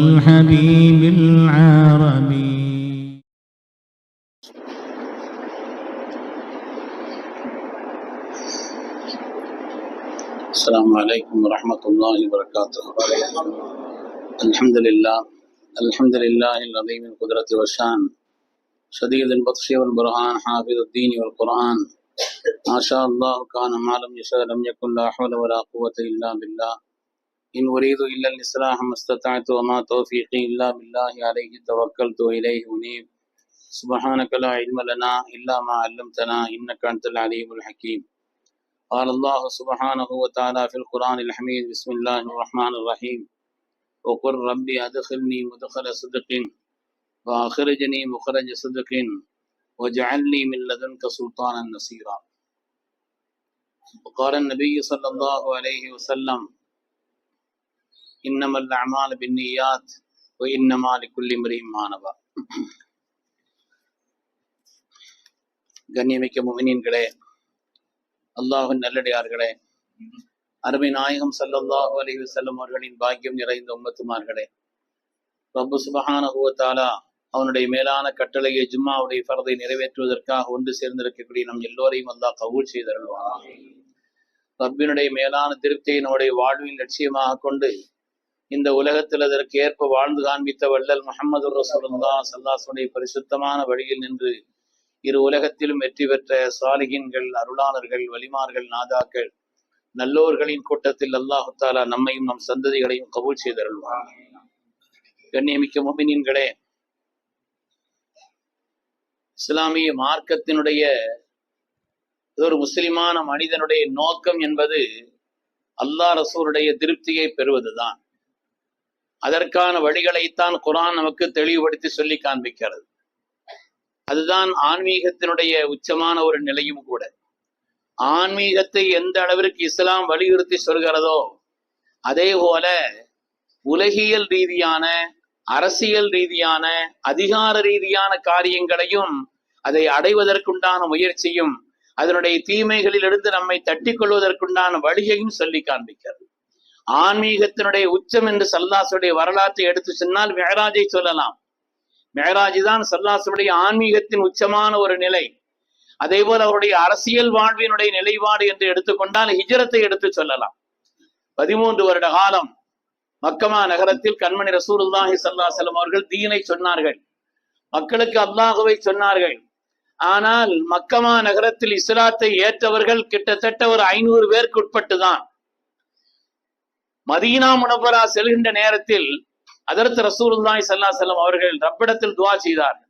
والحبيب العربي. السلام عليكم ورحمة الله وبركاته. الحمد لله. الحمد لله العظيم القدرة والشان شديد البطش والبرهان حافظ الدين والقرآن. ما شاء الله كان ما لم يشاء لم يكن لا حول ولا قوة إلا بالله. إن أريد إلا الإصلاح ما استطعت وما توفيقي إلا بالله عليه توكلت وإليه أنيب. سبحانك لا علم لنا إلا ما علمتنا إنك أنت العليم الحكيم. قال الله سبحانه وتعالى في القرآن الحميد بسم الله الرحمن الرحيم. وقل ربي أدخلني مدخل صدق وأخرجني مخرج صدق واجعلني من لدنك سلطانا نصيرا. وقال النبي صلى الله عليه وسلم இன்னமல் கண்ணியமிக்க முமினின்களே அல்லாஹின் நல்லடியார்களே அருமை நாயகம் சல்லல்லாஹு அலைஹி செல்லும் அவர்களின் பாக்கியம் நிறைந்த உம்மத்துமார்களே ரப்பு சுபஹான ஹூவத்தாலா அவனுடைய மேலான கட்டளையை ஜும்மாவுடைய பரதை நிறைவேற்றுவதற்காக ஒன்று சேர்ந்திருக்கக்கூடிய நம் எல்லோரையும் அல்லா கபூல் செய்தருள்வான் ரப்பினுடைய மேலான திருப்தியை நம்முடைய வாழ்வின் லட்சியமாக கொண்டு இந்த உலகத்தில் அதற்கு ஏற்ப வாழ்ந்து காண்பித்த வள்ளல் முகமது ரசூலுல்லா சல்லாசுடைய பரிசுத்தமான வழியில் நின்று இரு உலகத்திலும் வெற்றி பெற்ற சாலிகின்கள் அருளாளர்கள் வலிமார்கள் நாதாக்கள் நல்லோர்களின் கூட்டத்தில் அல்லாஹுத்தாலா நம்மையும் நம் சந்ததிகளையும் கபூல் செய்தருள்வார் கண்ணியமிக்க மொமினின்களே இஸ்லாமிய மார்க்கத்தினுடைய ஒரு முஸ்லிமான மனிதனுடைய நோக்கம் என்பது அல்லாஹ் ரசூருடைய திருப்தியை பெறுவதுதான். அதற்கான வழிகளைத்தான் குரான் நமக்கு தெளிவுபடுத்தி சொல்லி காண்பிக்கிறது. அதுதான் ஆன்மீகத்தினுடைய உச்சமான ஒரு நிலையும் கூட. ஆன்மீகத்தை எந்த அளவிற்கு இஸ்லாம் வலியுறுத்தி சொல்கிறதோ அதே போல உலகியல் ரீதியான அரசியல் ரீதியான அதிகார ரீதியான காரியங்களையும் அதை அடைவதற்குண்டான முயற்சியும் அதனுடைய தீமைகளிலிருந்து நம்மை தட்டி கொள்வதற்குண்டான வழியையும் சொல்லி காண்பிக்கிறது. ஆன்மீகத்தினுடைய உச்சம் என்று சல்லாசுடைய வரலாற்றை எடுத்து சொன்னால் மெஹராஜை சொல்லலாம். மெஹராஜ் தான் சல்லாசுடைய ஆன்மீகத்தின் உச்சமான ஒரு நிலை. அதே போல் அவருடைய அரசியல் வாழ்வினுடைய நிலைப்பாடு என்று எடுத்துக்கொண்டால் ஹிஜரத்தை எடுத்து சொல்லலாம். பதிமூன்று வருட காலம் மக்கமா நகரத்தில் கண்மணி ரசூலுல்லாஹி சல்லா செல்லம் அவர்கள் தீனை சொன்னார்கள். மக்களுக்கு அல்லாஹுவை சொன்னார்கள். ஆனால் மக்கமா நகரத்தில் இஸ்லாத்தை ஏற்றவர்கள் கிட்டத்தட்ட ஒரு ஐநூறு பேருக்கு உட்பட்டுதான். மதீனா முனவரா செல்கின்ற நேரத்தில் அதற்கு ரசூலுல்லாஹி சல்லா செல்லம் அவர்கள் ரப்பிடத்தில் துவா செய்தார்கள்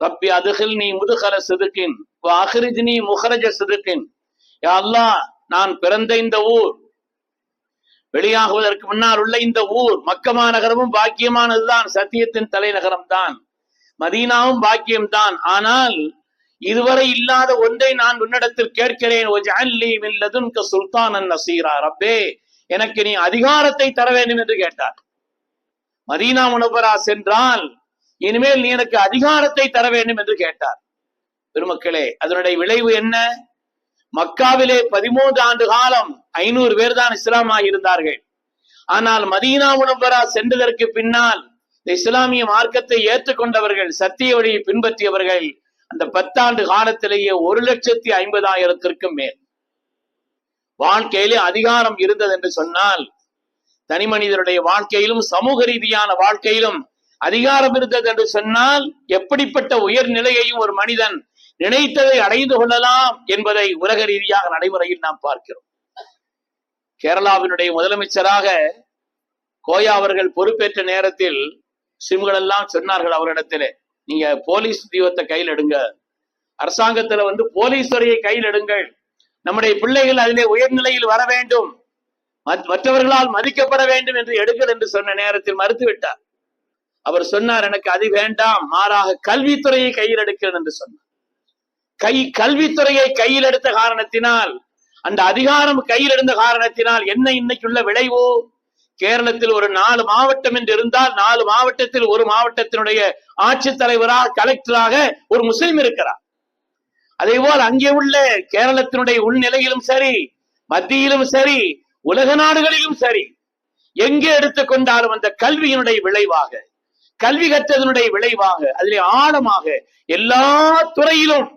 ரப்பி அதுகில்னி முதுகல சிதுக்கின் அஹ்ரிஜ்னி முகரஜ செதுக்கின். யா அல்லா நான் பிறந்த இந்த ஊர் வெளியாகுவதற்கு முன்னால் உள்ள இந்த ஊர் மக்கமா நகரமும் பாக்கியமானதுதான் சத்தியத்தின் தலைநகரம் தான். மதீனாவும் பாக்கியம்தான் ஆனால் இதுவரை இல்லாத ஒன்றை நான் உன்னிடத்தில் கேட்கிறேன். சுல்தான் நசீரா. ரப்பே எனக்கு நீ அதிகாரத்தை தர வேண்டும் என்று கேட்டார். மதீனா முனவரா சென்றால் இனிமேல் நீ எனக்கு அதிகாரத்தை தர வேண்டும் என்று கேட்டார். பெருமக்களே அதனுடைய விளைவு என்ன? மக்காவிலே பதிமூன்று ஆண்டு காலம் ஐநூறு பேர் தான் இஸ்லாமாக இருந்தார்கள். ஆனால் மதீனா முனவரா சென்றதற்கு பின்னால் இந்த இஸ்லாமிய மார்க்கத்தை ஏற்றுக்கொண்டவர்கள் சத்திய வழியை பின்பற்றியவர்கள் அந்த பத்தாண்டு காலத்திலேயே ஒரு லட்சத்தி ஐம்பதாயிரத்திற்கும் மேல். வாழ்க்கையிலே அதிகாரம் இருந்தது என்று சொன்னால் தனி மனிதனுடைய வாழ்க்கையிலும் சமூக ரீதியான வாழ்க்கையிலும் அதிகாரம் இருந்தது என்று சொன்னால் எப்படிப்பட்ட உயர்நிலையையும் ஒரு மனிதன் நினைத்ததை அடைந்து கொள்ளலாம் என்பதை உலக ரீதியாக நடைமுறையில் நாம் பார்க்கிறோம். கேரளாவினுடைய முதலமைச்சராக கோயா அவர்கள் பொறுப்பேற்ற நேரத்தில் சிம்கள் எல்லாம் சொன்னார்கள் அவரிடத்திலே நீங்க போலீஸ் தீபத்தை கையில் எடுங்க. அரசாங்கத்துல வந்து போலீஸ் துறையை கையில் எடுங்கள். நம்முடைய பிள்ளைகள் அதிலே உயர்நிலையில் வர வேண்டும். மற்றவர்களால் மதிக்கப்பட வேண்டும் என்று எடுக்கல் என்று சொன்ன நேரத்தில் மறுத்துவிட்டார். அவர் சொன்னார் எனக்கு அது வேண்டாம் மாறாக கல்வித்துறையை கையில் எடுக்கிறேன் என்று சொன்னார். கை கல்வித்துறையை கையில் எடுத்த காரணத்தினால் அந்த அதிகாரம் கையில் இருந்த காரணத்தினால் என்ன இன்னைக்கு உள்ள விளைவு? கேரளத்தில் ஒரு நாலு மாவட்டம் என்று இருந்தால் நாலு மாவட்டத்தில் ஒரு மாவட்டத்தினுடைய ஆட்சித்தலைவராக கலெக்டராக ஒரு முஸ்லிம் இருக்கிறார். அதே போல் அங்கே உள்ள கேரளத்தினுடைய உள்நிலையிலும் சரி மத்தியிலும் சரி உலக நாடுகளிலும் சரி எங்கே எடுத்துக்கொண்டாலும் அந்த கல்வியினுடைய விளைவாக கல்வி கற்றதனுடைய விளைவாக அதிலே ஆழமாக எல்லா துறையிலும்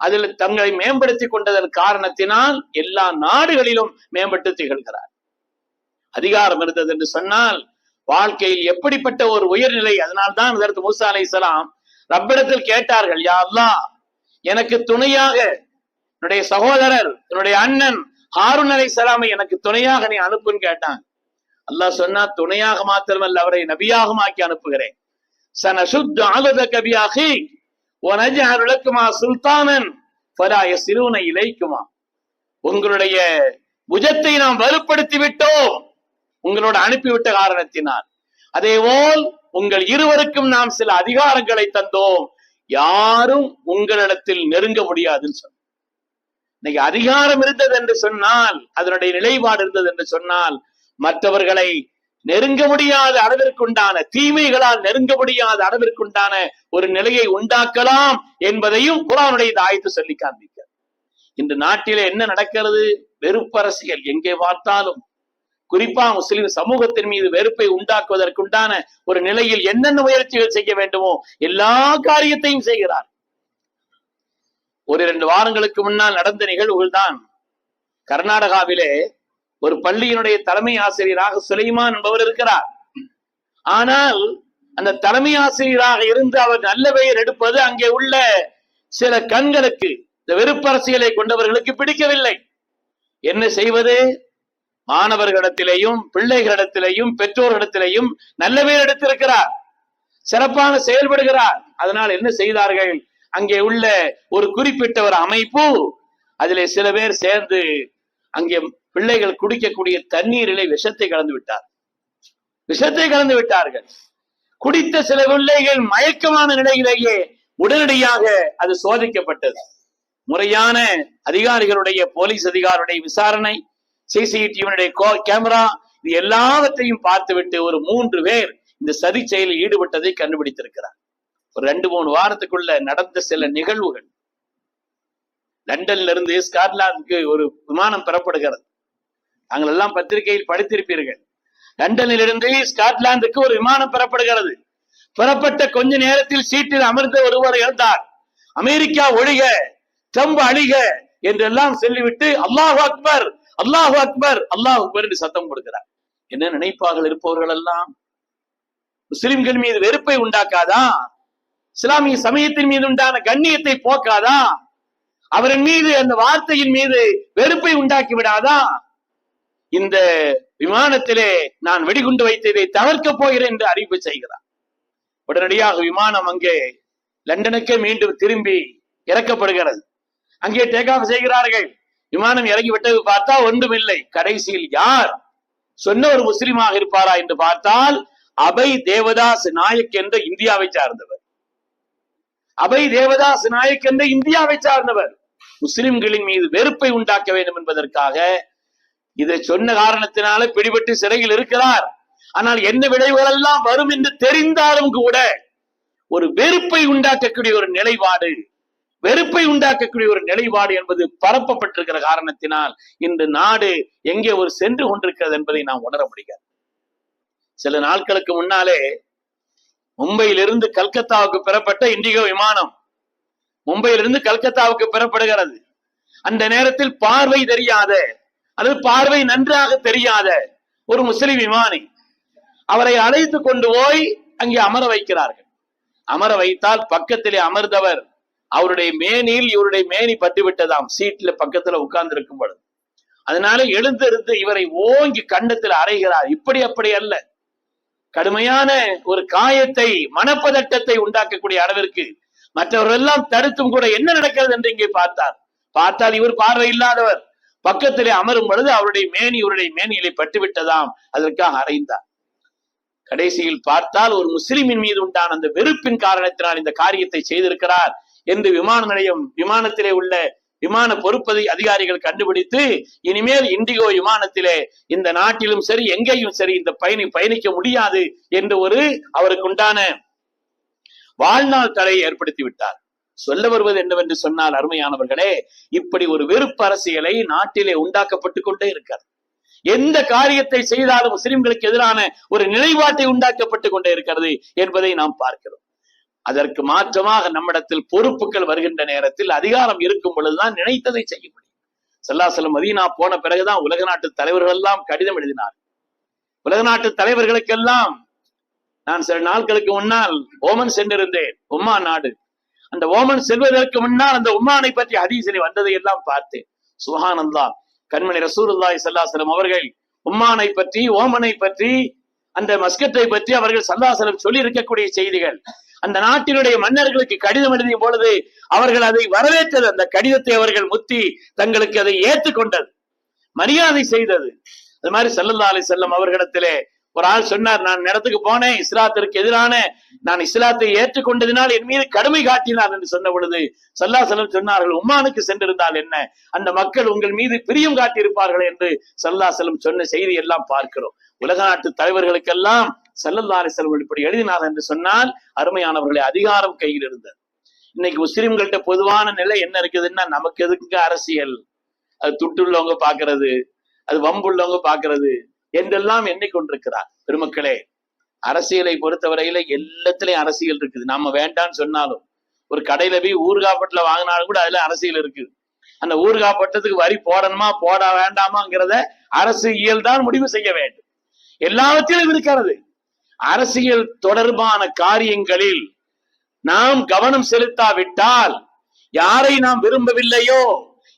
அதில் தங்களை மேம்படுத்திக் கொண்டதன் காரணத்தினால் எல்லா நாடுகளிலும் மேம்பட்டு திகழ்கிறார். அதிகாரம் இருந்தது என்று சொன்னால் வாழ்க்கையில் எப்படிப்பட்ட ஒரு உயர்நிலை அதனால்தான் இதற்கு மூசா அலைஹிஸ்ஸலாம் ரப்பிடத்தில் கேட்டார்கள் யா அல்லா எனக்கு துணையாக என்னுடைய சகோதரர் என்னுடைய அண்ணன் ஹாரூன் சலாமை எனக்கு துணையாக நீ அனுப்புன்னு கேட்டான். அல்லாஹ் சொன்னா துணையாக மாத்திரமல்ல அவரை நபியாக ஆக்கி அனுப்புகிறேன். சனசுத் ஆலதக பியாஹி வனஜஅல் அருளக்குமா சுல்தானன் ஃபலா சிறுவனை இலைக்குமா. உங்களுடைய புஜத்தை நாம் வலுப்படுத்தி விட்டோம் உங்களோட அனுப்பிவிட்ட காரணத்தினால். அதேபோல் உங்கள் இருவருக்கும் நாம் சில அதிகாரங்களை தந்தோம். யாரும் உங்களிடத்தில் நெருங்க முடியாதுன்னு சொன்ன இன்னைக்கு அதிகாரம் இருந்தது என்று சொன்னால் அதனுடைய நிலைப்பாடு இருந்தது என்று சொன்னால் மற்றவர்களை நெருங்க முடியாத அளவிற்குண்டான தீமைகளால் நெருங்க முடியாத அளவிற்குண்டான ஒரு நிலையை உண்டாக்கலாம் என்பதையும் குரானுடைய இந்த ஆயத்து சொல்லி காண்பிக்க இன்று நாட்டிலே என்ன நடக்கிறது? வெறுப்பரசியல் எங்கே பார்த்தாலும் குறிப்பா முஸ்லிம் சமூகத்தின் மீது வெறுப்பை உண்டாக்குவதற்குண்டான ஒரு நிலையில் என்னென்ன முயற்சிகள் செய்ய வேண்டுமோ எல்லா காரியத்தையும் செய்கிறார். ஒரு இரண்டு வாரங்களுக்கு முன்னால் நடந்த நிகழ்வுகள் தான். கர்நாடகாவிலே ஒரு பள்ளியினுடைய தலைமை ஆசிரியராக சுலைமான் என்பவர் இருக்கிறார். ஆனால் அந்த தலைமை ஆசிரியராக இருந்து அவர் நல்ல பெயர் எடுப்பது அங்கே உள்ள சில கண்களுக்கு இந்த வெறுப்பரசியலை கொண்டவர்களுக்கு பிடிக்கவில்லை. என்ன செய்வது? மாணவர்களிடத்திலேயும் பிள்ளைகளிடத்திலேயும் பெற்றோர்களிடத்திலேயும் நல்ல பேர் எடுத்திருக்கிறார். சிறப்பான செயல்படுகிறார். அதனால் என்ன செய்தார்கள்? அங்கே உள்ள ஒரு குறிப்பிட்ட ஒரு அமைப்பு அதிலே சில பேர் சேர்ந்து அங்கே பிள்ளைகள் குடிக்கக்கூடிய தண்ணீரிலே விஷத்தை கலந்து விட்டார். விஷத்தை கலந்து விட்டார்கள். குடித்த சில பிள்ளைகள் மயக்கமான நிலையிலேயே உடனடியாக அது சோதிக்கப்பட்டது. முறையான அதிகாரிகளுடைய போலீஸ் அதிகாரியுடைய விசாரணை சிசிடிவியுடைய கேமரா இது எல்லாவற்றையும் பார்த்துவிட்டு ஒரு மூன்று பேர் இந்த சதி செயலில் ஈடுபட்டதை கண்டுபிடித்திருக்கிறார். ஒரு ரெண்டு மூணு வாரத்துக்குள்ள நடந்த சில நிகழ்வுகள். லண்டன்ல இருந்து ஸ்காட்லாந்துக்கு ஒரு விமானம் பெறப்படுகிறது. நாங்கள் எல்லாம் பத்திரிகையில் படித்திருப்பீர்கள். லண்டனில் இருந்து ஸ்காட்லாந்துக்கு ஒரு விமானம் பெறப்படுகிறது. பெறப்பட்ட கொஞ்ச நேரத்தில் சீட்டில் அமர்ந்த ஒருவர் இறந்தார். அமெரிக்கா ஒழிக ட்ரம்ப் அழிக என்றெல்லாம் சொல்லிவிட்டு அல்லாஹ் அக்பர் அல்லாஹ் அக்பர். அல்லாஹ் அக்பர் என்று சத்தம் கொடுக்கிறார். என்ன நினைப்பார்கள் இருப்பவர்கள் எல்லாம் முஸ்லிம்கள் மீது வெறுப்பை உண்டாக்காதா? இஸ்லாமிய சமயத்தின் மீது உண்டான கண்ணியத்தை போக்காதா? அவரின் மீது அந்த வார்த்தையின் மீது வெறுப்பை உண்டாக்கி விடாதா? இந்த விமானத்திலே நான் வெடிகுண்டு வைத்ததை தவிர்க்க போகிறேன் என்று அறிவிப்பு செய்கிறார். உடனடியாக விமானம் அங்கே லண்டனுக்கே மீண்டும் திரும்பி இறக்கப்படுகிறது. அங்கே டேக் ஆஃப் செய்கிறார்கள். விமானம் இறங்கி விட்டது பார்த்தா ஒன்றுமில்லை. கடைசியில் யார் சொன்ன ஒரு முஸ்லிமாக இருப்பாரா என்று பார்த்தால் அபை தேவதாஸ் நாயக் என்ற இந்தியாவை சார்ந்தவர். அபை தேவதாஸ் நாயக் என்ற இந்தியாவை சார்ந்தவர். முஸ்லிம்களின் மீது வெறுப்பை உண்டாக்க வேண்டும் என்பதற்காக இதை சொன்ன காரணத்தினால பிடிபட்டு சிறையில் இருக்கிறார். ஆனால் என்ன விளைவுகள் எல்லாம் வரும் என்று தெரிந்தாலும் கூட ஒரு வெறுப்பை உண்டாக்கக்கூடிய ஒரு நிலைப்பாடு வெறுப்பை உண்டாக்கக்கூடிய ஒரு நிலைப்பாடு என்பது பரப்பப்பட்டிருக்கிற காரணத்தினால் இன்று நாடு எங்கே ஒரு சென்று கொண்டிருக்கிறது என்பதை நாம் உணர முடியாது. சில நாட்களுக்கு முன்னாலே மும்பையிலிருந்து கல்கத்தாவுக்கு பெறப்பட்ட இண்டிகோ விமானம் மும்பையிலிருந்து கல்கத்தாவுக்கு பெறப்படுகிறது. அந்த நேரத்தில் பார்வை தெரியாத அல்லது பார்வை நன்றாக தெரியாத ஒரு முஸ்லிம் விமானி அவரை அழைத்து கொண்டு போய் அங்கே அமர வைக்கிறார்கள். அமர வைத்தால் பக்கத்திலே அமர்ந்தவர் அவருடைய மேனியில் இவருடைய மேனி பட்டு விட்டதாம் சீட்ல பக்கத்துல உட்கார்ந்து இருக்கும் பொழுது. அதனால எழுந்திருந்து இவரை ஓங்கி கண்டத்தில் அறைகிறார். இப்படி அப்படி அல்ல. கடுமையான ஒரு காயத்தை மனப்பதட்டத்தை உண்டாக்கக்கூடிய அளவிற்கு மற்றவர்கள் எல்லாம் தடுத்தும் கூட என்ன நடக்கிறது என்று இங்கே பார்த்தார். பார்த்தால் இவர் பார்வை இல்லாதவர். பக்கத்திலே அமரும் பொழுது அவருடைய மேனி இவருடைய மேனியிலே பட்டு விட்டதாம் அதற்காக அறைந்தார். கடைசியில் பார்த்தால் ஒரு முஸ்லிமின் மீது உண்டான அந்த வெறுப்பின் காரணத்தினால் இந்த காரியத்தை செய்திருக்கிறார். என்று விமான நிலையம் விமானத்திலே உள்ள விமான பொறுப்பதி அதிகாரிகள் கண்டுபிடித்து இனிமேல் இண்டிகோ விமானத்திலே இந்த நாட்டிலும் சரி எங்கேயும் சரி இந்த பயணி பயணிக்க முடியாது என்று ஒரு அவருக்கு உண்டான வாழ்நாள் தடையை ஏற்படுத்தி விட்டார் சொல்ல வருவது என்னவென்று சொன்னால் அருமையானவர்களே இப்படி ஒரு வெறுப்பு அரசியலை நாட்டிலே உண்டாக்கப்பட்டு கொண்டே இருக்கிறது எந்த காரியத்தை செய்தாலும் முஸ்லிம்களுக்கு எதிரான ஒரு நிலைப்பாட்டை உண்டாக்கப்பட்டு கொண்டே இருக்கிறது என்பதை நாம் பார்க்கிறோம். அதற்கு மாற்றமாக நம்மிடத்தில் பொறுப்புகள் வருகின்ற நேரத்தில் அதிகாரம் இருக்கும் பொழுதுதான் நினைத்ததை செய்ய முடியும். செல்லாசலம் மதீனா போன பிறகுதான் உலக நாட்டு தலைவர்கள் எல்லாம் கடிதம் எழுதினார் உலக நாட்டு தலைவர்களுக்கெல்லாம் நான் சில நாட்களுக்கு முன்னால் ஓமன் சென்றிருந்தேன் உம்மா நாடு. அந்த ஓமன் செல்வதற்கு முன்னால் அந்த உம்மானை பற்றி ஹதீசிலே வந்ததை எல்லாம் பார்த்தேன். சுஹானந்தா கண்மணி ரசூருல்லாய் ஸல்லல்லாஹு அவர்கள் உம்மானை பற்றி ஓமனை பற்றி அந்த மஸ்கத்தை பற்றி அவர்கள் சல்லாசலம் சொல்லி இருக்கக்கூடிய செய்திகள். அந்த நாட்டினுடைய மன்னர்களுக்கு கடிதம் எழுதிய பொழுது அவர்கள் அதை வரவேற்றது. அந்த கடிதத்தை அவர்கள் முத்தி தங்களுக்கு அதை ஏற்றுக்கொண்டது. மரியாதை செய்தது. அது மாதிரி செல்லல்லா அலி செல்லம் அவர்களிடத்திலே ஒரு ஆள் சொன்னார் நான் இடத்துக்கு போனேன் இஸ்லாத்திற்கு எதிரான நான் இஸ்லாத்தை ஏற்றுக்கொண்டதினால் என் மீது கடுமை காட்டினார் என்று சொன்ன பொழுது சல்லா செல்லம் சொன்னார்கள் உம்மானுக்கு சென்றிருந்தால் என்ன? அந்த மக்கள் உங்கள் மீது பிரியம் காட்டியிருப்பார்கள் என்று சல்லா செல்லம் சொன்ன செய்தி எல்லாம் பார்க்கிறோம். உலக நாட்டு தலைவர்களுக்கெல்லாம் சல்லல்லா அலி செல்வம் இப்படி எழுதினார் என்று சொன்னால் அருமையானவர்களை அதிகாரம் கையில் இருந்தது. இன்னைக்கு முஸ்லிம்கள்ட்ட பொதுவான நிலை என்ன இருக்குதுன்னா நமக்கு எதுக்கு அரசியல்? அது துட்டுள்ளவங்க பாக்குறது அது வம்புள்ளவங்க பாக்குறது என்றெல்லாம் எண்ணிக்கொண்டிருக்கிறார் பெருமக்களே அரசியலை பொறுத்தவரையில எல்லாத்துலயும் அரசியல் இருக்குது. நாம வேண்டாம்னு சொன்னாலும் ஒரு கடையில போய் ஊர்காப்பட்டுல வாங்கினாலும் கூட அதுல அரசியல் இருக்குது அந்த ஊர்காப்பட்டத்துக்கு வரி போடணுமா போட வேண்டாமாங்கிறத அரசு இயல் தான் முடிவு செய்ய வேண்டும். எல்லாவற்றிலும் இருக்கிறது. அரசியல் தொடர்பான காரியங்களில் நாம் கவனம் செலுத்தாவிட்டால் யாரை நாம் விரும்பவில்லையோ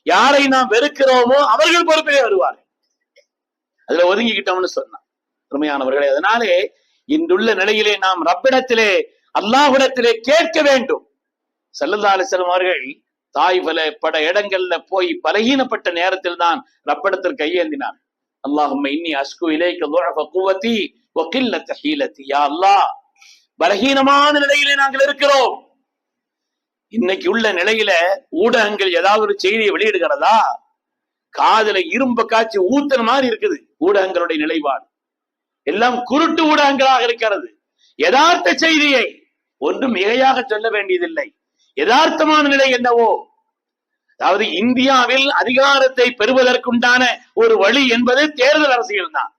யாரை நாம் வெறுக்கிறோமோ அவர்கள் பொறுப்பிலே வருவார்கள். அதுல ஒதுங்கிக்கிட்டோம்னு சொன்னான் உண்மையானவர்களே அதனாலே இன்றுள்ள நிலையிலே நாம் ரப்பிடத்திலே அல்லாஹ்விடத்திலே கேட்க வேண்டும். சல்லல்லா அலிஸ்லாம் அவர்கள் தாய் பல பட இடங்கள்ல போய் பலகீனப்பட்ட நேரத்தில் தான் ரப்பிடத்தில் கையேந்தினார் அல்லாஹும் இன்னி அஸ்கு இலேக்கு துழஃப குவத்தி பலகீனமான நிலையில நாங்கள் இருக்கிறோம். இன்னைக்கு உள்ள நிலையில ஊடகங்கள் ஏதாவது ஒரு செய்தியை வெளியிடுகிறதா? காதுல இரும்ப காய்ச்சி ஊத்துன மாதிரி இருக்குது ஊடகங்களுடைய நிலைப்பாடு. எல்லாம் குருட்டு ஊடகங்களாக இருக்கிறது. யதார்த்த செய்தியை ஒன்றும் மிகையாக சொல்ல வேண்டியதில்லை. யதார்த்தமான நிலை என்னவோ? அதாவது இந்தியாவில் அதிகாரத்தை பெறுவதற்குண்டான ஒரு வழி என்பது தேர்தல் அரசியல் தான்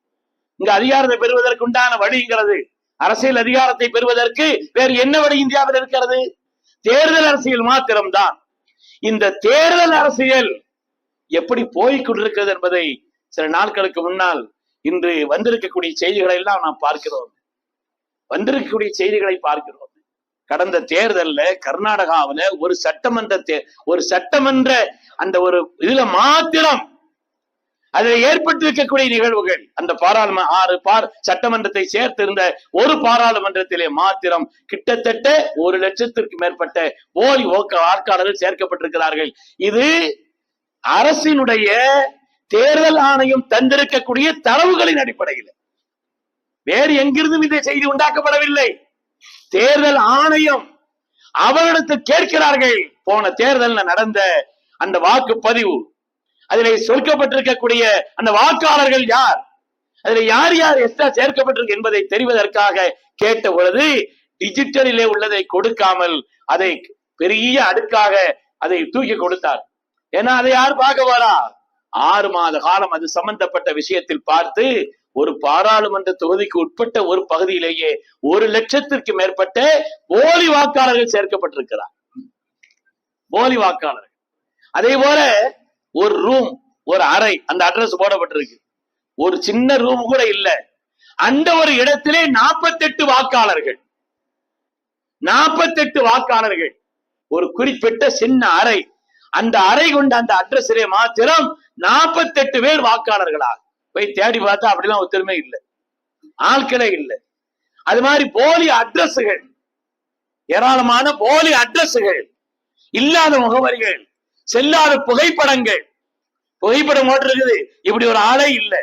இங்க அதிகாரத்தை பெறுவதற்குண்டான வழிங்கிறது அரசியல் அதிகாரத்தை பெறுவதற்கு வேறு என்ன வழி இந்தியாவில் இருக்கிறது? தேர்தல் அரசியல் மாத்திரம்தான். இந்த தேர்தல் அரசியல் எப்படி போய்கொண்டிருக்கிறது என்பதை சில நாட்களுக்கு முன்னால் இன்று வந்திருக்கக்கூடிய செய்திகளை எல்லாம் நாம் பார்க்கிறோம். வந்திருக்கக்கூடிய செய்திகளை பார்க்கிறோம். கடந்த தேர்தல்ல கர்நாடகாவுல ஒரு சட்டமன்ற தே- ஒரு சட்டமன்ற அந்த ஒரு இதுல மாத்திரம் அதில் ஏற்பட்டிருக்கக்கூடிய நிகழ்வுகள். அந்த பாராளுமன்ற ஆறு பார் சட்டமன்றத்தை சேர்த்திருந்த ஒரு பாராளுமன்றத்திலே மாத்திரம் கிட்டத்தட்ட ஒரு லட்சத்திற்கு மேற்பட்ட போலி ஓக்க வாக்காளர்கள் சேர்க்கப்பட்டிருக்கிறார்கள். இது அரசினுடைய தேர்தல் ஆணையம் தந்திருக்கக்கூடிய தரவுகளின் அடிப்படையில். வேறு எங்கிருந்தும் இந்த செய்தி உண்டாக்கப்படவில்லை. தேர்தல் ஆணையம் அவரிடத்தில் கேட்கிறார்கள். போன தேர்தல் நடந்த அந்த வாக்குப்பதிவு அதில் சொற்கப்பட்டிருக்கக்கூடிய அந்த வாக்காளர்கள் யார்? அதில் யார் யார் எக்ஸ்ட்ரா சேர்க்கப்பட்டிருக்கு என்பதை தெரிவதற்காக கேட்ட பொழுது டிஜிட்டலிலே உள்ளதை கொடுக்காமல் அதை பெரிய அடுக்காக அதை தூக்கி கொடுத்தார். ஏன்னா அதை யார் பார்க்க வரா ஆறு மாத காலம் அது சம்பந்தப்பட்ட விஷயத்தில் பார்த்து ஒரு பாராளுமன்ற தொகுதிக்கு உட்பட்ட ஒரு பகுதியிலேயே ஒரு லட்சத்திற்கு மேற்பட்ட போலி வாக்காளர்கள் சேர்க்கப்பட்டிருக்கிறார். போலி வாக்காளர்கள். அதே போல ஒரு ரூம் ஒரு அறை அந்த அட்ரஸ் போடப்பட்டிருக்கு. ஒரு சின்ன ரூம் கூட இல்ல. அந்த ஒரு இடத்திலே நாற்பத்தெட்டு வாக்காளர்கள். நாற்பத்தெட்டு வாக்காளர்கள். ஒரு குறிப்பிட்ட சின்ன அறை. அந்த அறை கொண்ட அந்த அட்ரஸிலே மாத்திரம் நாற்பத்தெட்டு பேர் வாக்காளர்களாக. போய் தேடி பார்த்தா அப்படிலாம் ஒத்துருமே இல்லை. ஆட்களே இல்லை. அது மாதிரி போலி அட்ரஸுகள் ஏராளமான போலி அட்ரஸுகள் இல்லாத முகவரிகள். செல்லாத புகைப்படங்கள். புகைப்படம் போட்டிருக்குது இப்படி ஒரு ஆளே இல்லை.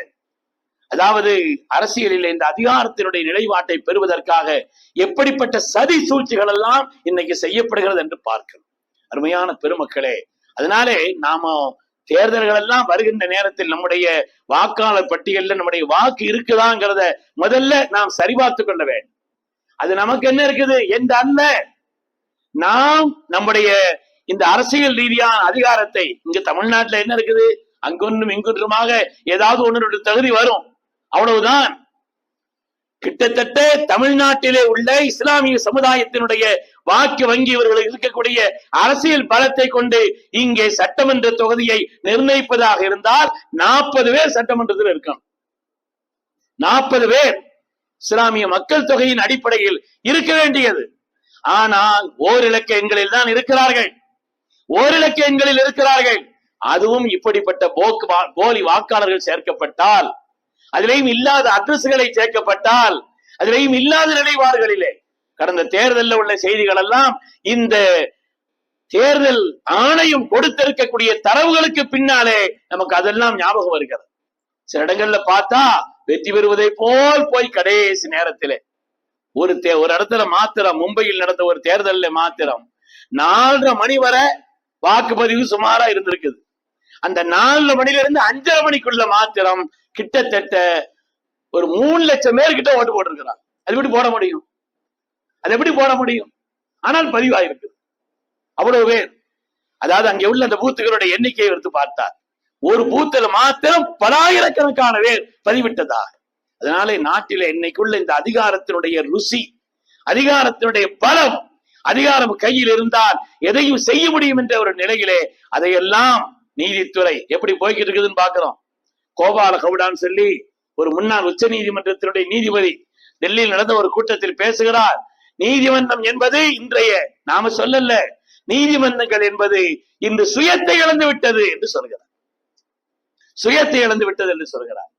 அதாவது அரசியலில் இந்த அதிகாரத்தினுடைய நிலைப்பாட்டை பெறுவதற்காக எப்படிப்பட்ட சதி சூழ்ச்சிகள் எல்லாம் இன்னைக்கு செய்யப்படுகிறது என்று பார்க்கணும் அருமையான பெருமக்களே அதனாலே நாம தேர்தல்கள் எல்லாம் வருகின்ற நேரத்தில் நம்முடைய வாக்காளர் பட்டியலில் நம்முடைய வாக்கு இருக்குதாங்கிறத முதல்ல நாம் சரிபார்த்து கொள்ள வேண்டும். அது நமக்கு என்ன இருக்குது? எந்த அல்ல. நாம் நம்முடைய இந்த அரசியல் ரீதியான அதிகாரத்தை இங்க தமிழ்நாட்டுல என்ன இருக்குது? அங்கொன்றும் இங்கொன்றுமாக ஏதாவது ஒன்று தகுதி வரும். அவ்வளவுதான். கிட்டத்தட்ட தமிழ்நாட்டிலே உள்ள இஸ்லாமிய சமுதாயத்தினுடைய வாக்கு வங்கி இவர்களுக்கு இருக்கக்கூடிய அரசியல் பலத்தை கொண்டு இங்கே சட்டமன்ற தொகுதியை நிர்ணயிப்பதாக இருந்தால் நாற்பது பேர் சட்டமன்றத்தில் இருக்கணும். நாற்பது பேர் இஸ்லாமிய மக்கள் தொகையின் அடிப்படையில் இருக்க வேண்டியது. ஆனால் ஓர் எண்களில் தான் இருக்கிறார்கள். ஓரிலக்கியங்களில் இருக்கிறார்கள். அதுவும் இப்படிப்பட்ட போக்கு வா- போலி வாக்காளர்கள் சேர்க்கப்பட்டால் அதிலேயும் இல்லாத அட்ரஸ்களை சேர்க்கப்பட்டால் அதிலேயும் இல்லாத நினைவார்களிலே. கடந்த தேர்தலில் உள்ள செய்திகள் எல்லாம் இந்த தேர்தல் ஆணையம் கொடுத்திருக்கக்கூடிய தரவுகளுக்கு பின்னாலே நமக்கு அதெல்லாம் ஞாபகம் வருகிறது. சில இடங்கள்ல பார்த்தா வெற்றி பெறுவதை போல் போய் கடைசி நேரத்திலே. ஒரு தே ஒரு இடத்துல மாத்திரம் மும்பையில் நடந்த ஒரு தேர்தல்ல மாத்திரம் நாலரை மணி வரை வாக்குப்பதிவு சுமாரா இருந்திருக்குது. அந்த நாலு மணில இருந்து அஞ்சரை மணிக்குள்ள மாத்திரம் கிட்டத்தட்ட ஒரு மூணு லட்சம் பேர் கிட்ட ஓட்டு போட்டிருக்கிறான் அது எப்படி போட முடியும்? அது எப்படி போட முடியும்? ஆனால் பதிவாயிருக்கு. அவ்வளவு பேர். அதாவது அங்கே உள்ள அந்த பூத்துகளுடைய எண்ணிக்கையை எடுத்து பார்த்தார் ஒரு பூத்தில் மாத்திரம் பலாயிரக்கணக்கான பேர் பதிவிட்டதா அதனாலே நாட்டில இன்னைக்குள்ள இந்த அதிகாரத்தினுடைய ருசி அதிகாரத்தினுடைய பலம் அதிகாரம் கையில் இருந்தால் எதையும் செய்ய முடியும் என்ற ஒரு நிலையிலே அதையெல்லாம் நீதித்துறை எப்படி போய்கிட்டு இருக்குதுன்னு பாக்குறோம் கோபால கவுடான்னு சொல்லி ஒரு முன்னாள் உச்ச நீதிமன்றத்தினுடைய நீதிபதி டெல்லியில் நடந்த ஒரு கூட்டத்தில் பேசுகிறார். நீதிமன்றம் என்பது இன்றைய நாம சொல்லல நீதிமன்றங்கள் என்பது இன்று சுயத்தை இழந்து விட்டது என்று சொல்கிறார். சுயத்தை இழந்து விட்டது என்று சொல்கிறார்.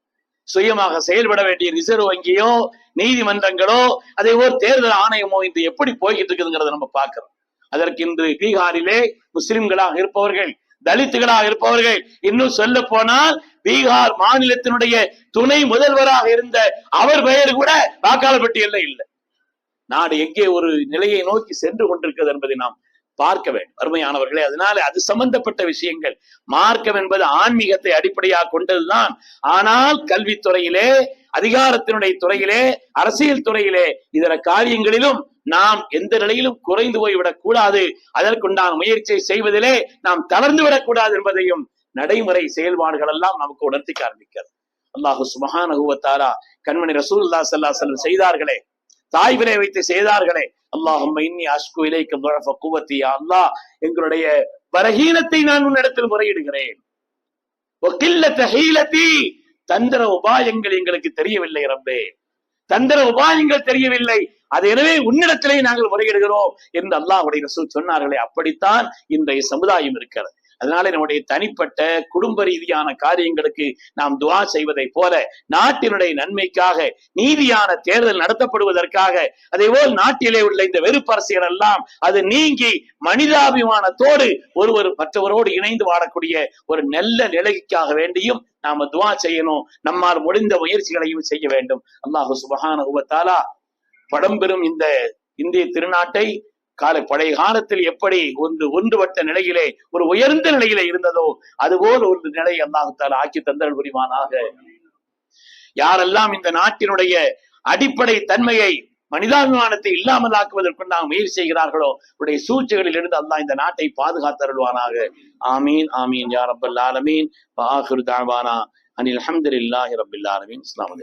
சுயமாக செயல்பட வேண்டிய ரிசர்வ் வங்கியோ நீதிமன்றங்களோ அதே போல் தேர்தல் ஆணையமோ இன்று எப்படி போய்கிட்டு இருக்குதுங்கிறத நம்ம பார்க்கிறோம். அதற்கு இன்று பீகாரிலே முஸ்லிம்களாக இருப்பவர்கள் தலித்துகளாக இருப்பவர்கள் இன்னும் சொல்ல போனால் பீகார் மாநிலத்தினுடைய துணை முதல்வராக இருந்த அவர் பெயர் கூட வாக்காளர் பட்டியல்ல இல்லை. நாடு எங்கே ஒரு நிலையை நோக்கி சென்று கொண்டிருக்கிறது என்பதை நாம் பார்க்க வேண்டும். அருமையானவர்களே அதனால அது சம்பந்தப்பட்ட விஷயங்கள். மார்க்கம் என்பது ஆன்மீகத்தை அடிப்படையாக கொண்டதுதான். ஆனால் கல்வித்துறையிலே அதிகாரத்தினுடைய துறையிலே அரசியல் துறையிலே இதர காரியங்களிலும் நாம் எந்த நிலையிலும் குறைந்து போய்விடக் கூடாது அதற்குண்டான முயற்சியை செய்வதிலே நாம் தளர்ந்து விடக்கூடாது என்பதையும் நடைமுறை செயல்பாடுகள் எல்லாம் நமக்கு உணர்த்தி காண்பிக்கிறது. அல்லாஹு சுபஹானஹுவத்தாரா கண்மணி ரசூல்லா சல்லா அலைஹி செய்தார்களே தாய் விலை வைத்து செய்தார்களே அல்லாஹும் இன்னி அஷ்கு இலைக்கு முழப்ப குவத்தியா அல்லாஹ் எங்களுடைய பலகீனத்தை நான் உன்னிடத்தில் முறையிடுகிறேன். தந்திர உபாயங்கள் எங்களுக்கு தெரியவில்லை ரப்பே. தந்திர உபாயங்கள் தெரியவில்லை. அது எனவே உன்னிடத்திலே நாங்கள் முறையிடுகிறோம் என்று அல்லாஹுடைய சொன்னார்களே அப்படித்தான் இன்றைய சமுதாயம் இருக்கிறது. அதனால நம்முடைய தனிப்பட்ட குடும்ப ரீதியான காரியங்களுக்கு நாம் துவா செய்வதை போல நாட்டினுடைய நன்மைக்காக நீதியான தேர்தல் நடத்தப்படுவதற்காக அதேபோல் நாட்டிலே உள்ள இந்த வெறுப்பரசியல் எல்லாம் அது நீங்கி மனிதாபிமானத்தோடு ஒருவர் மற்றவரோடு இணைந்து வாழக்கூடிய ஒரு நல்ல நிலைக்காக வேண்டியும் நாம துவா செய்யணும். நம்மால் முடிந்த முயற்சிகளையும் செய்ய வேண்டும். அல்லாஹு சுபஹான உபத்தாலா படம்பெறும் இந்த இந்திய திருநாட்டை காலை பழைய காலத்தில் எப்படி ஒன்று ஒன்றுபட்ட நிலையிலே ஒரு உயர்ந்த நிலையிலே இருந்ததோ அதுபோல் ஒரு நிலை அல்லாஹத்தால் ஆக்கி தந்தல் புரிவானாக. யாரெல்லாம் இந்த நாட்டினுடைய அடிப்படை தன்மையை மனிதாபிமானத்தை இல்லாமல் ஆக்குவதற்குண்டாக முயற்சி செய்கிறார்களோ உடைய சூழ்ச்சிகளில் இருந்து அல்லா இந்த நாட்டை பாதுகாத்தருள்வானாக. ஆமீன் ஆமீன் யார் அப்பல் ஆலமீன். அனில் அல்ஹம்துலில்லாஹி ரப்பில் ஆலமீன். அஸ்ஸலாமு